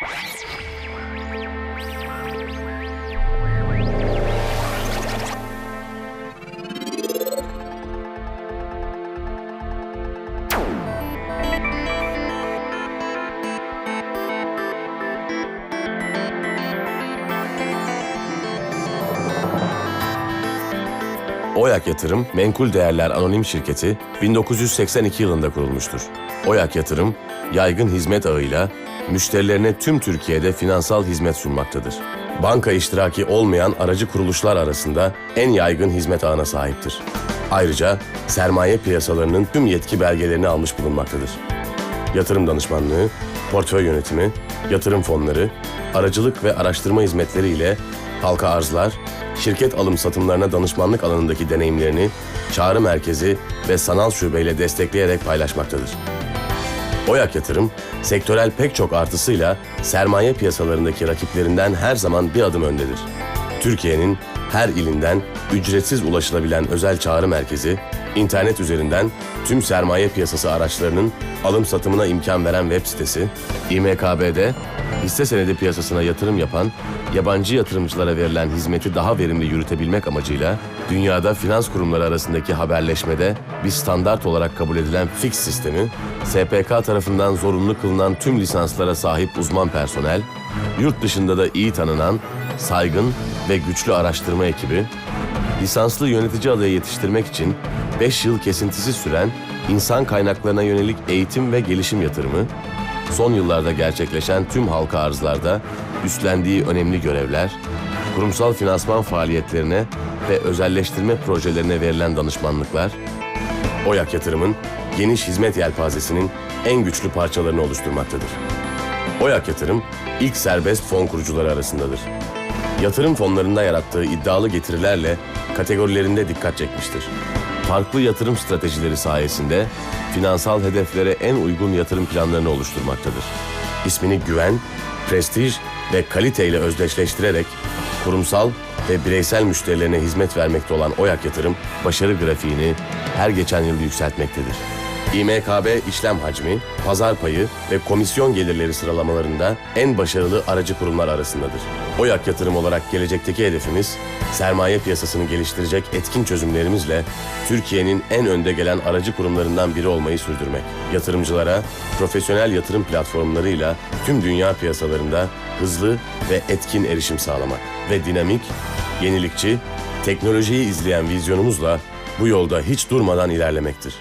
Oyak Yatırım Menkul Değerler Anonim Şirketi 1982 yılında kurulmuştur. Oyak Yatırım, yaygın hizmet ağıyla müşterilerine tüm Türkiye'de finansal hizmet sunmaktadır. Banka iştiraki olmayan aracı kuruluşlar arasında en yaygın hizmet ağına sahiptir. Ayrıca sermaye piyasalarının tüm yetki belgelerini almış bulunmaktadır. Yatırım danışmanlığı, portföy yönetimi, yatırım fonları, aracılık ve araştırma hizmetleri ile halka arzlar, şirket alım satımlarına danışmanlık alanındaki deneyimlerini çağrı merkezi ve sanal şubeyle destekleyerek paylaşmaktadır. Oyak Yatırım, sektörel pek çok artısıyla sermaye piyasalarındaki rakiplerinden her zaman bir adım öndedir. Türkiye'nin her ilinden ücretsiz ulaşılabilen özel çağrı merkezi, internet üzerinden tüm sermaye piyasası araçlarının alım satımına imkan veren web sitesi, İMKB'de hisse senedi piyasasına yatırım yapan, yabancı yatırımcılara verilen hizmeti daha verimli yürütebilmek amacıyla dünyada finans kurumları arasındaki haberleşmede bir standart olarak kabul edilen fix sistemi, SPK tarafından zorunlu kılınan tüm lisanslara sahip uzman personel, yurt dışında da iyi tanınan, saygın ve güçlü araştırma ekibi, lisanslı yönetici adayı yetiştirmek için 5 yıl kesintisiz süren insan kaynaklarına yönelik eğitim ve gelişim yatırımı, son yıllarda gerçekleşen tüm halka arzlarda üstlendiği önemli görevler, kurumsal finansman faaliyetlerine ve özelleştirme projelerine verilen danışmanlıklar, Oyak Yatırım'ın geniş hizmet yelpazesinin en güçlü parçalarını oluşturmaktadır. Oyak Yatırım ilk serbest fon kurucuları arasındadır. Yatırım fonlarında yarattığı iddialı getirilerle kategorilerinde dikkat çekmiştir. Farklı yatırım stratejileri sayesinde finansal hedeflere en uygun yatırım planlarını oluşturmaktadır. İsmini güven, prestij ve kaliteyle özdeşleştirerek kurumsal ve bireysel müşterilerine hizmet vermekte olan Oyak Yatırım başarı grafiğini her geçen yıl yükseltmektedir. İMKB işlem hacmi, pazar payı ve komisyon gelirleri sıralamalarında en başarılı aracı kurumlar arasındadır. Oyak yatırım olarak gelecekteki hedefimiz, sermaye piyasasını geliştirecek etkin çözümlerimizle Türkiye'nin en önde gelen aracı kurumlarından biri olmayı sürdürmek. Yatırımcılara profesyonel yatırım platformlarıyla tüm dünya piyasalarında hızlı ve etkin erişim sağlamak ve dinamik, yenilikçi, teknolojiyi izleyen vizyonumuzla bu yolda hiç durmadan ilerlemektir.